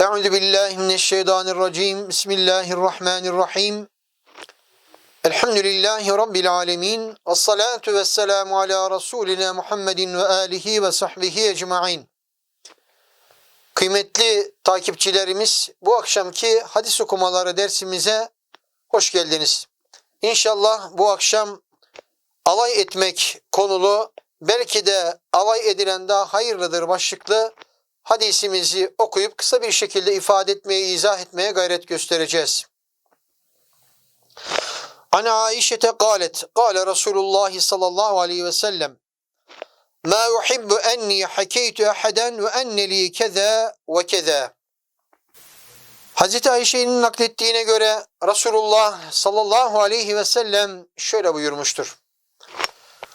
Euzu billahi mineşşeytanirracim. Bismillahirrahmanirrahim. Elhamdülillahi rabbil alamin. Ves salatu vesselamu ala rasulina Muhammedin ve alihi ve sahbihi ecmaîn. Kıymetli takipçilerimiz, bu akşamki hadis okumaları dersimize hoş geldiniz. İnşallah bu akşam alay etmek konulu, belki de alay edilen daha hayırlıdır başlıklı hadisimizi okuyup kısa bir şekilde ifade etmeye, izah etmeye gayret göstereceğiz. Ana Aişete galet, gale Resulullah sallallahu aleyhi ve sellem, Ma uhibbu enni hakeytu ahaden ve enne li keza ve keza. Hazreti Ayşe'nin naklettiğine göre Resulullah sallallahu aleyhi ve sellem şöyle buyurmuştur.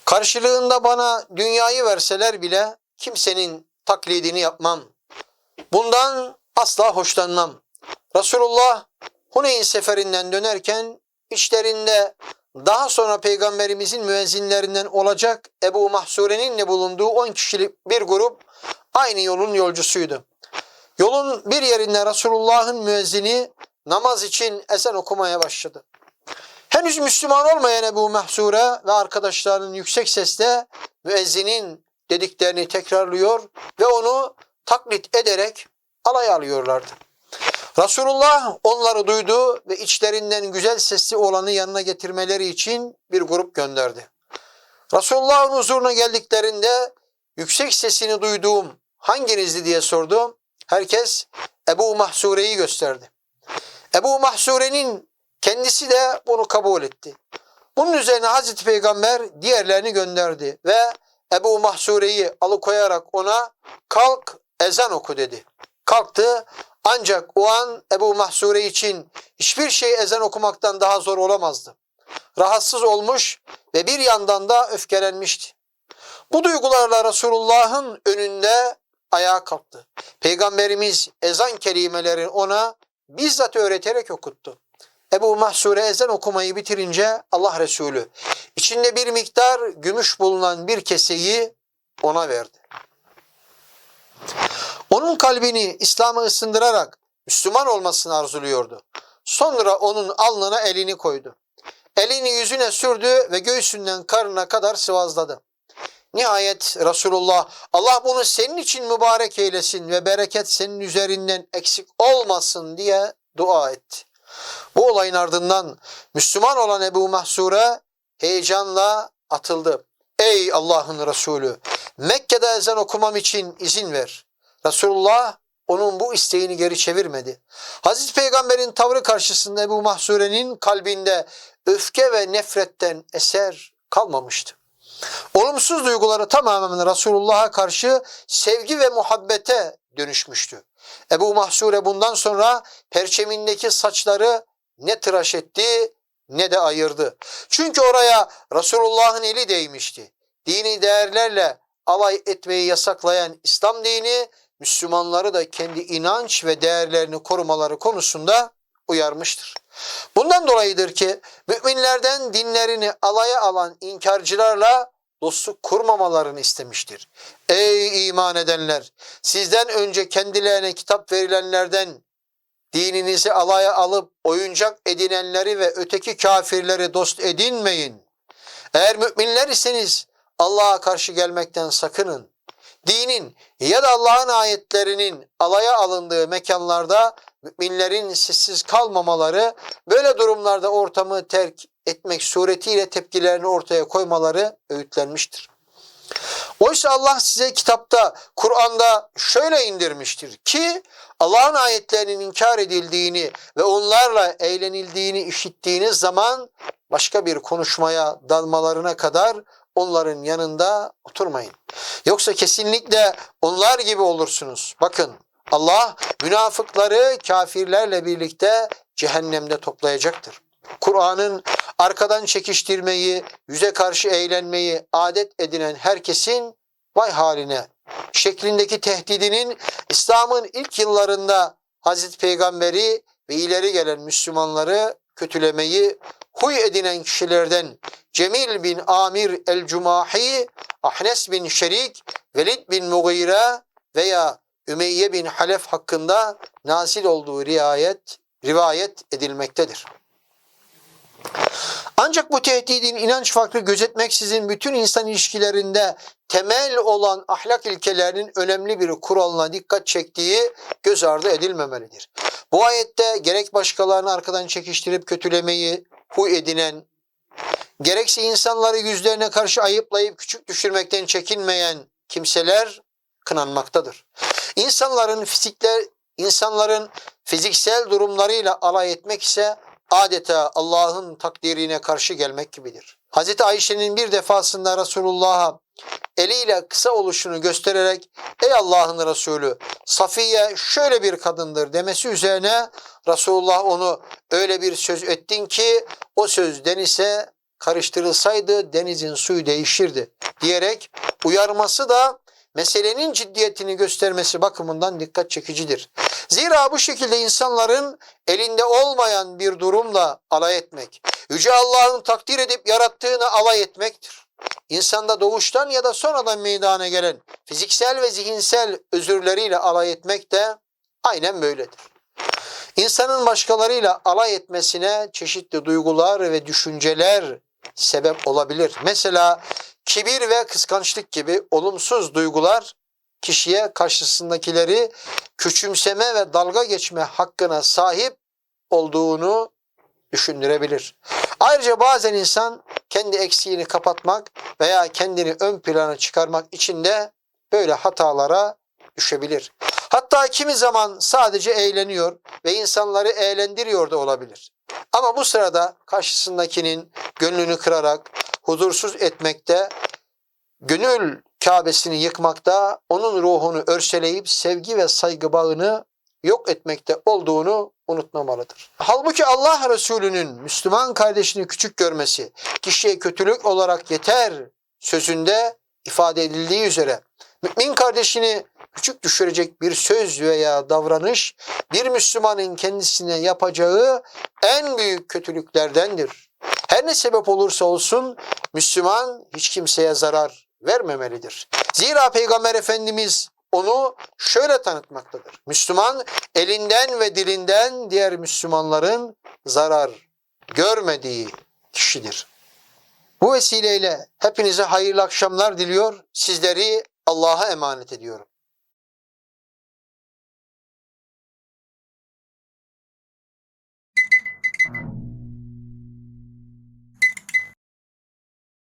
Karşılığında bana dünyayı verseler bile kimsenin taklidini yapmam. Bundan asla hoşlanmam. Resulullah Huneyn seferinden dönerken içlerinde daha sonra peygamberimizin müezzinlerinden olacak Ebu Mahsure'nin de bulunduğu 10 kişilik bir grup aynı yolun yolcusuydu. Yolun bir yerinde Resulullah'ın müezzini namaz için ezan okumaya başladı. Henüz Müslüman olmayan Ebu Mahsure ve arkadaşlarının yüksek sesle müezzinin dediklerini tekrarlıyor ve onu taklit ederek alay alıyorlardı. Resulullah onları duydu ve içlerinden güzel sesli olanı yanına getirmeleri için bir grup gönderdi. Resulullah'ın huzuruna geldiklerinde yüksek sesini duyduğum hanginizdi diye sordu. Herkes Ebu Mahsure'yi gösterdi. Ebu Mahsure'nin kendisi de bunu kabul etti. Bunun üzerine Hazreti Peygamber diğerlerini gönderdi ve Ebu Mahsure'yi alıkoyarak ona kalk ezan oku dedi. Kalktı ancak o an Ebu Mahsure için hiçbir şey ezan okumaktan daha zor olamazdı. Rahatsız olmuş ve bir yandan da öfkelenmişti. Bu duygularla Resulullah'ın önünde ayağa kalktı. Peygamberimiz ezan kelimelerini ona bizzat öğreterek okuttu. Ebu Mahsure ezan okumayı bitirince Allah Resulü içinde bir miktar gümüş bulunan bir keseyi ona verdi. Onun kalbini İslam'a ısındırarak Müslüman olmasını arzuluyordu. Sonra onun alnına elini koydu. Elini yüzüne sürdü ve göğsünden karnına kadar sıvazladı. Nihayet Resulullah Allah bunu senin için mübarek eylesin ve bereket senin üzerinden eksik olmasın diye dua etti. Bu olayın ardından Müslüman olan Ebu Mahsure heyecanla atıldı. Ey Allah'ın Resulü Mekke'de ezan okumam için izin ver. Resulullah onun bu isteğini geri çevirmedi. Hazreti Peygamber'in tavrı karşısında Ebu Mahsure'nin kalbinde öfke ve nefretten eser kalmamıştı. Olumsuz duyguları tamamen Resulullah'a karşı sevgi ve muhabbete dönüşmüştü. Ebu Mahsure bundan sonra perçemindeki saçları ne tıraş etti ne de ayırdı. Çünkü oraya Resulullah'ın eli değmişti. Dini değerlerle alay etmeyi yasaklayan İslam dini Müslümanları da kendi inanç ve değerlerini korumaları konusunda uyarmıştır. Bundan dolayıdır ki müminlerden dinlerini alaya alan inkarcılarla dostluk kurmamalarını istemiştir. Ey iman edenler! Sizden önce kendilerine kitap verilenlerden dininizi alaya alıp oyuncak edinenleri ve öteki kafirleri dost edinmeyin. Eğer müminler iseniz Allah'a karşı gelmekten sakının. Dinin ya da Allah'ın ayetlerinin alaya alındığı mekanlarda müminlerin sessiz kalmamaları, böyle durumlarda ortamı terk etmek suretiyle tepkilerini ortaya koymaları öğütlenmiştir. Oysa Allah size kitapta, Kur'an'da şöyle indirmiştir ki Allah'ın ayetlerinin inkar edildiğini ve onlarla eğlenildiğini işittiğiniz zaman başka bir konuşmaya dalmalarına kadar onların yanında oturmayın. Yoksa kesinlikle onlar gibi olursunuz. Bakın Allah münafıkları kafirlerle birlikte cehennemde toplayacaktır. Kur'an'ın arkadan çekiştirmeyi, yüze karşı eğlenmeyi adet edinen herkesin vay haline şeklindeki tehdidinin İslam'ın ilk yıllarında Hazreti Peygamberi ve ileri gelen Müslümanları kötülemeyi huy edinen kişilerden Cemil bin Amir el-Cumahi, Ahnes bin Şerik, Velid bin Mughire veya Ümeyye bin Halef hakkında nasil olduğu riayet, rivayet edilmektedir. Ancak bu tehdidin inanç farkı gözetmeksizin bütün insan ilişkilerinde temel olan ahlak ilkelerinin önemli bir kuralına dikkat çektiği göz ardı edilmemelidir. Bu ayette gerek başkalarını arkadan çekiştirip kötülemeyi huy edinen, gerekse insanları yüzlerine karşı ayıplayıp küçük düşürmekten çekinmeyen kimseler kınanmaktadır. İnsanların fizikler, insanların fiziksel durumlarıyla alay etmek ise adeta Allah'ın takdirine karşı gelmek gibidir. Hz. Ayşe'nin bir defasında Resulullah'a eliyle kısa oluşunu göstererek ey Allah'ın Resulü Safiye şöyle bir kadındır demesi üzerine Resulullah onu öyle bir söz ettin ki o söz denize karıştırılsaydı denizin suyu değişirdi diyerek uyarması da meselenin ciddiyetini göstermesi bakımından dikkat çekicidir. Zira bu şekilde insanların elinde olmayan bir durumla alay etmek, Yüce Allah'ın takdir edip yarattığını alay etmektir. İnsanda doğuştan ya da sonradan meydana gelen fiziksel ve zihinsel özürleriyle alay etmek de aynen böyledir. İnsanın başkalarıyla alay etmesine çeşitli duygular ve düşünceler sebep olabilir. Mesela kibir ve kıskançlık gibi olumsuz duygular kişiye karşısındakileri küçümseme ve dalga geçme hakkına sahip olduğunu düşündürebilir. Ayrıca bazen insan kendi eksiğini kapatmak veya kendini ön plana çıkarmak için de böyle hatalara düşebilir. Hatta kimi zaman sadece eğleniyor ve insanları eğlendiriyor da olabilir. Ama bu sırada karşısındakinin gönlünü kırarak huzursuz etmekte, gönül Kabe'sini yıkmakta, onun ruhunu örseleyip sevgi ve saygı bağını yok etmekte olduğunu unutmamalıdır. Halbuki Allah Resulü'nün Müslüman kardeşini küçük görmesi kişiye kötülük olarak yeter sözünde ifade edildiği üzere mümin kardeşini küçük düşürecek bir söz veya davranış bir Müslümanın kendisine yapacağı en büyük kötülüklerdendir. Her ne sebep olursa olsun Müslüman hiç kimseye zarar vermemelidir. Zira Peygamber Efendimiz onu şöyle tanıtmaktadır. Müslüman elinden ve dilinden diğer Müslümanların zarar görmediği kişidir. Bu vesileyle hepinize hayırlı akşamlar diliyor. Sizleri Allah'a emanet ediyorum.